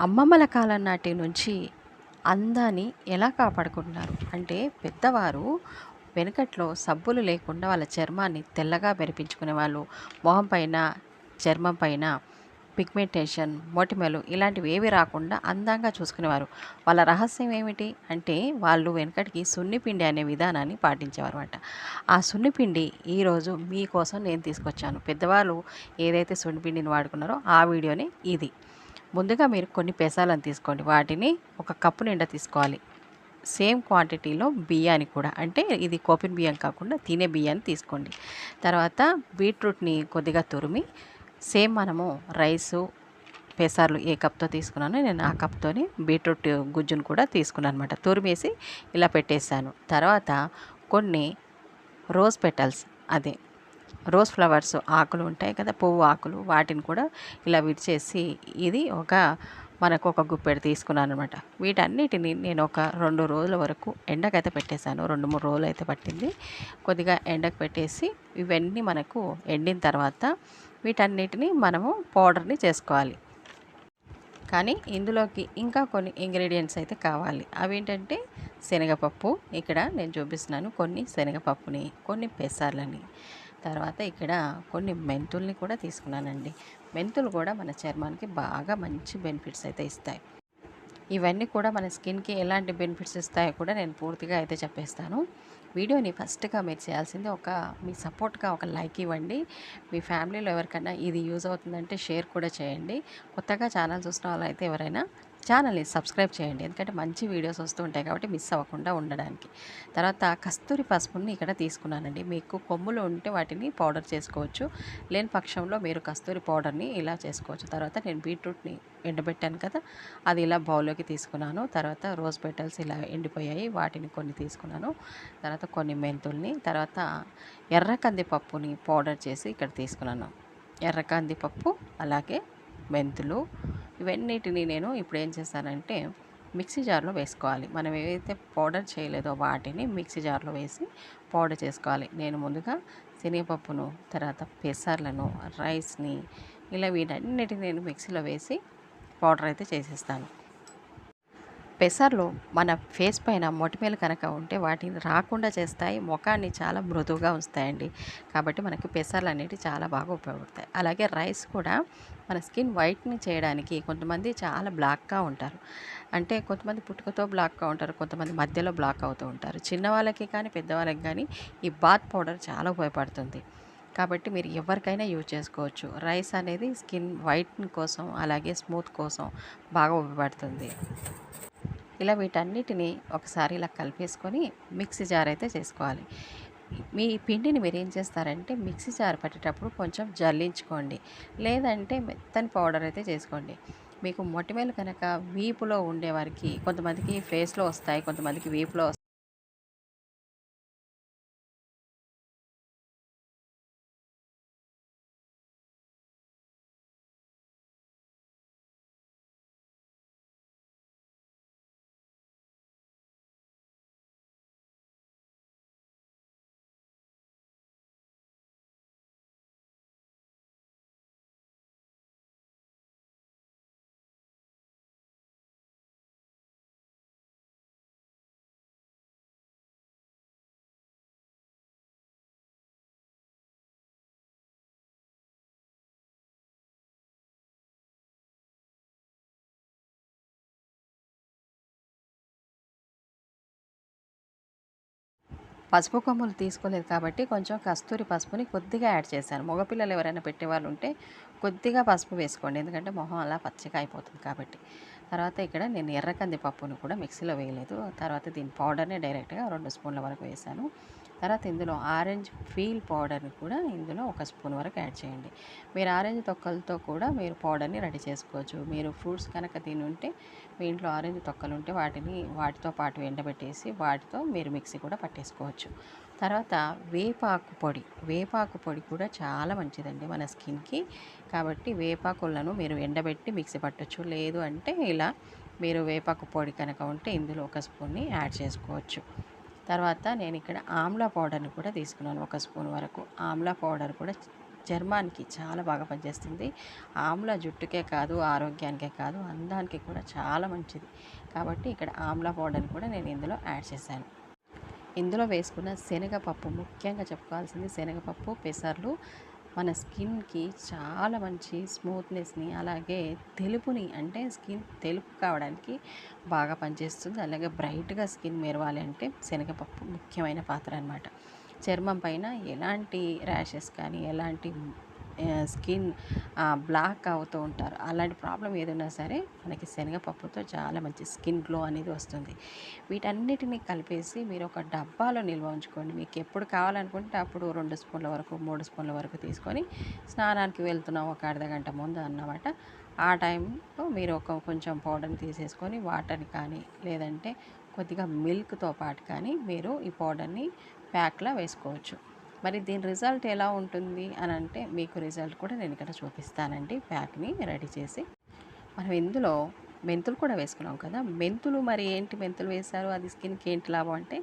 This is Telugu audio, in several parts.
అమ్మమ్మల కాలం నాటి నుంచి అందాన్ని ఎలా కాపాడుకుంటున్నారు? అంటే పెద్దవారు వెనుకట్లో సబ్బులు లేకుండా వాళ్ళ చర్మాన్ని తెల్లగా మెరిపించుకునే వాళ్ళు మొహం పైన చర్మం పైన పిగ్మెంటేషన్ మొటిమలు ఇలాంటివి ఏవి రాకుండా అందంగా చూసుకునేవారు. వాళ్ళ రహస్యం ఏమిటి? అంటే వాళ్ళు వెనకటికి సున్నిపిండి అనే విధానాన్ని పాటించేవారు అనమాట ఆ సున్నిపిండి ఈరోజు మీకోసం నేను తీసుకొచ్చాను. పెద్దవాళ్ళు ఏదైతే సున్నిపిండిని వాడుకున్నారో ఆ వీడియోని ఇది. ముందుగా మీరు కొన్ని పెసాలను తీసుకోండి. వాటిని ఒక కప్పు నిండా తీసుకోవాలి. సేమ్ క్వాంటిటీలో బియ్యాన్ని కూడా. అంటే ఇది కోపిన్ బియ్యం కాకుండా తినే బియ్యాన్ని తీసుకోండి. తర్వాత బీట్రూట్ని కొద్దిగా తురిమి సేమ్ మనము రైసు పెసార్లు ఏ కప్తో తీసుకున్నానో నేను ఆ కప్తోని బీట్రూట్ గుజ్జును కూడా తీసుకున్నాను అనమాట తురిమేసి ఇలా పెట్టేశాను. తర్వాత కొన్ని రోజ్ పెటల్స్ అదే రోజ్ ఫ్లవర్స్ ఆకులు ఉంటాయి కదా పువ్వు ఆకులు వాటిని కూడా ఇలా విడిచేసి ఇది ఒక మనకు ఒక గుప్పెడు తీసుకున్నాను అనమాట వీటన్నిటిని నేను ఒక రెండు రోజుల వరకు ఎండకైతే పెట్టేశాను. రెండు మూడు రోజులు అయితే పట్టింది. కొద్దిగా ఎండకు పెట్టేసి ఇవన్నీ మనకు ఎండిన తర్వాత వీటన్నిటిని మనము పౌడర్ని చేసుకోవాలి. కానీ ఇందులోకి ఇంకా కొన్ని ఇంగ్రీడియంట్స్ అయితే కావాలి. అవి ఏంటంటే శనగపప్పు. ఇక్కడ నేను చూపిస్తున్నాను కొన్ని శనగపప్పుని కొన్ని పెసర్లని. తర్వాత ఇక్కడ కొన్ని మెంతుల్ని కూడా తీసుకున్నానండి. మెంతులు కూడా మన చర్మానికి బాగా మంచి బెనిఫిట్స్ అయితే ఇస్తాయి. ఇవన్నీ కూడా మన స్కిన్కి ఎలాంటి బెనిఫిట్స్ ఇస్తాయో కూడా నేను పూర్తిగా అయితే చెప్పేస్తాను. వీడియోని ఫస్ట్గా మీరు చేయాల్సింది ఒక మీ సపోర్ట్గా ఒక లైక్ ఇవ్వండి. మీ ఫ్యామిలీలో ఎవరికైనా ఇది యూజ్ అవుతుందంటే షేర్ కూడా చేయండి. కొత్తగా ఛానల్ చూసిన వాళ్ళు అయితే ఎవరైనా ఛానల్ని సబ్స్క్రైబ్ చేయండి. ఎందుకంటే మంచి వీడియోస్ వస్తూ ఉంటాయి కాబట్టి మిస్ అవ్వకుండా ఉండడానికి. తర్వాత కస్తూరి పసుపుని ఇక్కడ తీసుకున్నానండి. మీకు కొమ్ములు ఉంటే వాటిని పౌడర్ చేసుకోవచ్చు. లేని పక్షంలో మీరు కస్తూరి పౌడర్ని ఇలా చేసుకోవచ్చు. తర్వాత నేను బీట్రూట్ని ఎండబెట్టాను కదా అది ఇలా బౌల్లోకి తీసుకున్నాను. తర్వాత రోజ్ పెటల్స్ ఇలా ఎండిపోయాయి వాటిని కొన్ని తీసుకున్నాను. తర్వాత కొన్ని మెంతుల్ని తర్వాత ఎర్ర కందిపప్పుని పౌడర్ చేసి ఇక్కడ తీసుకున్నాను. ఎర్ర కందిపప్పు అలాగే మెంతులు ఇవన్నిటిని నేను ఇప్పుడు ఏం చేస్తానంటే మిక్సీ జార్లో వేసుకోవాలి. మనం ఏవైతే పౌడర్ చేయలేదో వాటిని మిక్సీ జార్లో వేసి పౌడర్ చేసుకోవాలి. నేను ముందుగా శనగపప్పును తర్వాత పెసర్లను రైస్ని ఇలా వీటన్నిటిని నేను మిక్సీలో వేసి పౌడర్ అయితే చేసేస్తాను. పెసర్లు మన ఫేస్ పైన మొటిమలు కనుక ఉంటే వాటిని రాకుండా చేస్తాయి. ముఖాన్ని చాలా మృదువుగా ఉంచుతాయండి. కాబట్టి మనకి పెసర్లు అనేవి చాలా బాగా ఉపయోగపడతాయి. అలాగే రైస్ కూడా మన స్కిన్ వైట్ని చేయడానికి కొంతమంది చాలా బ్లాక్గా ఉంటారు. అంటే కొంతమంది పుట్టుకతో బ్లాక్గా ఉంటారు కొంతమంది మధ్యలో బ్లాక్ అవుతూ ఉంటారు. చిన్నవాళ్ళకి కానీ పెద్దవాళ్ళకి కానీ ఈ బాత్ పౌడర్ చాలా ఉపయోగపడుతుంది. కాబట్టి మీరు ఎవరికైనా యూజ్ చేసుకోవచ్చు. రైస్ అనేది స్కిన్ వైట్ కోసం అలాగే స్మూత్ కోసం బాగా ఉపయోగపడుతుంది. ఇలా వీటన్నిటిని ఒకసారి ఇలా కలిపేసుకొని మిక్సీ జార్ అయితే చేసుకోవాలి. మీ పిండిని మీరు ఏం చేస్తారంటే మిక్సీ జార్ పట్టేటప్పుడు కొంచెం జల్లించుకోండి. లేదంటే మెత్తని పౌడర్ అయితే చేసుకోండి. మీకు మొటిమలు కనుక వీపులో ఉండేవారికి కొంతమందికి ఫేస్లో వస్తాయి కొంతమందికి వీపులో పసుపు కొమ్ములు తీసుకోలేదు కాబట్టి కొంచెం కస్తూరి పసుపుని కొద్దిగా యాడ్ చేశాను. మగపిల్లలు ఎవరైనా పెట్టేవాళ్ళు ఉంటే కొద్దిగా పసుపు వేసుకోండి. ఎందుకంటే మొహం అలా పచ్చగా అయిపోతుంది కాబట్టి. తర్వాత ఇక్కడ నేను ఎర్రకంది పప్పును కూడా మిక్సీలో వేయలేదు. తర్వాత దీని పౌడర్ని డైరెక్ట్గా రెండు స్పూన్ల వరకు వేసాను తర్వాత ఇందులో ఆరెంజ్ ఫీల్ పౌడర్ని కూడా ఇందులో ఒక స్పూన్ వరకు యాడ్ చేయండి. మీరు ఆరెంజ్ తొక్కలతో కూడా మీరు పౌడర్ని రెడీ చేసుకోవచ్చు. మీరు ఫ్రూట్స్ కనుక తిని ఉంటే మీ ఇంట్లో ఆరెంజ్ తొక్కలు ఉంటే వాటిని వాటితో పాటు ఎండబెట్టేసి వాటితో మీరు మిక్సీ కూడా పట్టేసుకోవచ్చు. తర్వాత వేపాకు పొడి. వేపాకు పొడి కూడా చాలా మంచిదండి మన స్కిన్కి. కాబట్టి వేపాకులను మీరు ఎండబెట్టి మిక్సీ పట్టచ్చు. లేదు అంటే ఇలా మీరు వేపాకు పొడి కనుక ఉంటే ఇందులో ఒక స్పూన్ని యాడ్ చేసుకోవచ్చు. తర్వాత నేను ఇక్కడ ఆమ్లా పౌడర్ని కూడా తీసుకున్నాను ఒక స్పూన్ వరకు. ఆమ్లా పౌడర్ కూడా చర్మానికి చాలా బాగా పనిచేస్తుంది. ఆమ్లా జుట్టుకే కాదు ఆరోగ్యానికే కాదు అందానికి కూడా చాలా మంచిది. కాబట్టి ఇక్కడ ఆమ్లా పౌడర్ని కూడా నేను ఇందులో యాడ్ చేశాను. ఇందులో వేసుకున్న శనగపప్పు ముఖ్యంగా చెప్పుకోవాల్సింది శనగపప్పు పెసర్లు మన స్కిన్కి చాలా మంచి స్మూత్నెస్ని అలాగే తెలుపుని అంటే స్కిన్ తెలుపు కావడానికి బాగా పనిచేస్తుంది. అలాగే బ్రైట్గా స్కిన్ మెరవాలి అంటే శనగపప్పు ముఖ్యమైన పాత్ర అనమాట చర్మం పైన ఎలాంటి ర్యాషెస్ కానీ ఎలాంటి స్కిన్ బ్లాక్ అవుతూ ఉంటారు. అలాంటి ప్రాబ్లం ఏదైనా సరే మనకి శనగపప్పుతో చాలా మంచి స్కిన్ గ్లో అనేది వస్తుంది. వీటన్నిటిని కలిపేసి మీరు ఒక డబ్బాలో నిల్వ ఉంచుకోండి. మీకు ఎప్పుడు కావాలనుకుంటే అప్పుడు రెండు స్పూన్ల వరకు మూడు స్పూన్ల వరకు తీసుకొని స్నానానికి వెళ్తున్నాం ఒక అర్ధ గంట ముందు అన్నమాట. ఆ టైంలో మీరు ఒక కొంచెం పౌడర్ని తీసేసుకొని వాటర్ని కానీ లేదంటే కొద్దిగా మిల్క్తో పాటు కానీ మీరు ఈ పౌడర్ని ప్యాక్లా వేసుకోవచ్చు. మరి దీని రిజల్ట్ ఎలా ఉంటుంది అని అంటే మీకు రిజల్ట్ కూడా నేను ఇక్కడ చూపిస్తానండి. ప్యాక్ని రెడీ చేసి మనం ఇందులో మెంతులు కూడా వేసుకున్నాం కదా. మెంతులు మరి ఏంటి మెంతులు వేశారు? అది స్కిన్కి ఏంటి లాభం అంటే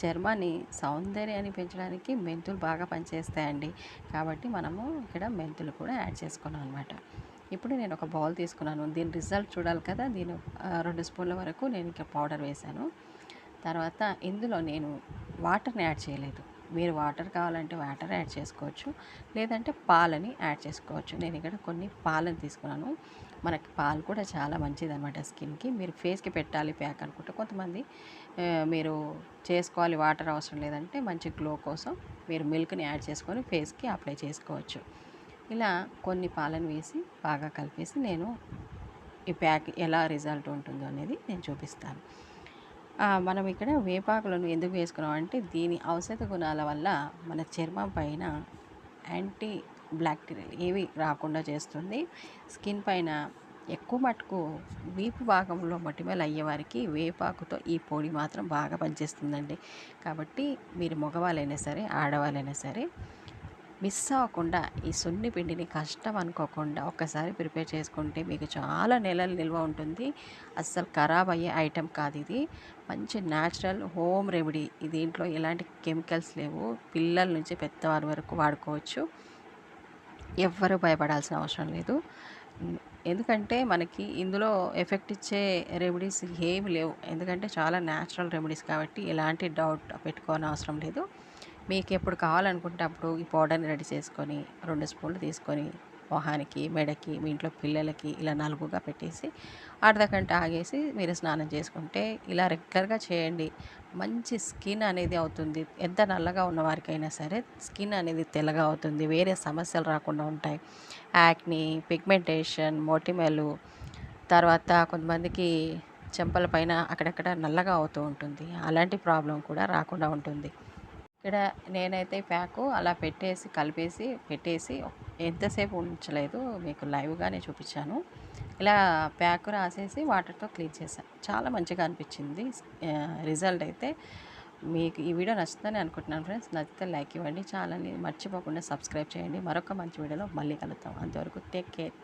చర్మాన్ని సౌందర్యాన్ని పెంచడానికి మెంతులు బాగా పనిచేస్తాయండి. కాబట్టి మనము ఇక్కడ మెంతులు కూడా యాడ్ చేసుకున్నాం అనమాట ఇప్పుడు నేను ఒక బౌల్ తీసుకున్నాను. దీని రిజల్ట్ చూడాలి కదా. దీని రెండు స్పూన్ల వరకు నేను ఇక్కడ పౌడర్ వేశాను. తర్వాత ఇందులో నేను వాటర్ని యాడ్ చేయలేదు. మీరు వాటర్ కావాలంటే వాటర్ యాడ్ చేసుకోవచ్చు. లేదంటే పాలని యాడ్ చేసుకోవచ్చు. నేను ఇక్కడ కొన్ని పాలను తీసుకున్నాను. మనకి పాలు కూడా చాలా మంచిది అనమాట స్కిన్కి. మీరు ఫేస్కి పెట్టాలి ప్యాక్ అనుకుంటే కొంతమంది మీరు చేసుకోవాలి వాటర్ అవసరం లేదంటే మంచి గ్లో కోసం మీరు మిల్క్ని యాడ్ చేసుకొని ఫేస్కి అప్లై చేసుకోవచ్చు. ఇలా కొన్ని పాలను వేసి బాగా కలిపేసి నేను ఈ ప్యాక్ ఎలా రిజల్ట్ ఉంటుందో అనేది నేను చూపిస్తాను. మనం ఇక్కడ వేపాకులను ఎందుకు వేసుకున్నాం అంటే దీని ఔషధ గుణాల వల్ల మన చర్మం పైన యాంటీ బ్యాక్టీరియల్ ఏవి రాకుండా చేస్తుంది. స్కిన్ పైన ఎక్కువ మటుకు వీపు భాగంలో మొటిమలు అయ్యేవారికి వేపాకుతో ఈ పొడి మాత్రం బాగా పనిచేస్తుందండి. కాబట్టి మీరు మగవాళ్ళైనా సరే ఆడవాళ్ళైనా సరే మిస్ అవ్వకుండా ఈ సున్ని పిండిని కష్టం అనుకోకుండా ఒక్కసారి ప్రిపేర్ చేసుకుంటే మీకు చాలా నెలలు నిల్వ ఉంటుంది. అస్సలు ఖరాబ్ అయ్యే ఐటెం కాదు ఇది. మంచి న్యాచురల్ హోమ్ రెమెడీ. దీంట్లో ఎలాంటి కెమికల్స్ లేవు. పిల్లల నుంచి పెద్దవారి వరకు వాడుకోవచ్చు. ఎవ్వరూ భయపడాల్సిన అవసరం లేదు. ఎందుకంటే మనకి ఇందులో ఎఫెక్ట్ ఇచ్చే రెమెడీస్ ఏమి లేవు. ఎందుకంటే చాలా న్యాచురల్ రెమెడీస్ కాబట్టి ఎలాంటి డౌట్ పెట్టుకోని అవసరం లేదు. మీకు ఎప్పుడు కావాలనుకుంటే అప్పుడు ఈ పౌడర్ని రెడీ చేసుకొని రెండు స్పూన్లు తీసుకొని మొహానికి మెడకి మీ ఇంట్లో పిల్లలకి ఇలా నలుగుగా పెట్టేసి అర్ధగంట ఆగేసి మీరు స్నానం చేసుకుంటే ఇలా రెగ్యులర్గా చేయండి. మంచి స్కిన్ అనేది అవుతుంది. ఎంత నల్లగా ఉన్న వారికైనా సరే స్కిన్ అనేది తెల్లగా అవుతుంది. వేరే సమస్యలు రాకుండా ఉంటాయి. యాక్ని పిగ్మెంటేషన్ మోటిమెలు తర్వాత కొంతమందికి చెంపల పైన అక్కడక్కడ నల్లగా అవుతూ ఉంటుంది. అలాంటి ప్రాబ్లం కూడా రాకుండా ఉంటుంది. ఇక్కడ నేనైతే ప్యాకు అలా పెట్టేసి కలిపేసి పెట్టేసి ఎంతసేపు ఉంచలేదు. మీకు లైవ్గానే చూపించాను. ఇలా ప్యాక్ రాసేసి వాటర్తో క్లీన్ చేశాను చాలా మంచిగా అనిపించింది. రిజల్ట్ అయితే మీకు ఈ వీడియో నచ్చుతుందని అనుకుంటున్నాను ఫ్రెండ్స్. నచ్చితే లైక్ ఇవ్వండి. ఛానల్ని మర్చిపోకుండా సబ్స్క్రైబ్ చేయండి. మరొక మంచి వీడియోలో మళ్ళీ కలుద్దాం. అంతవరకు టేక్ కేర్.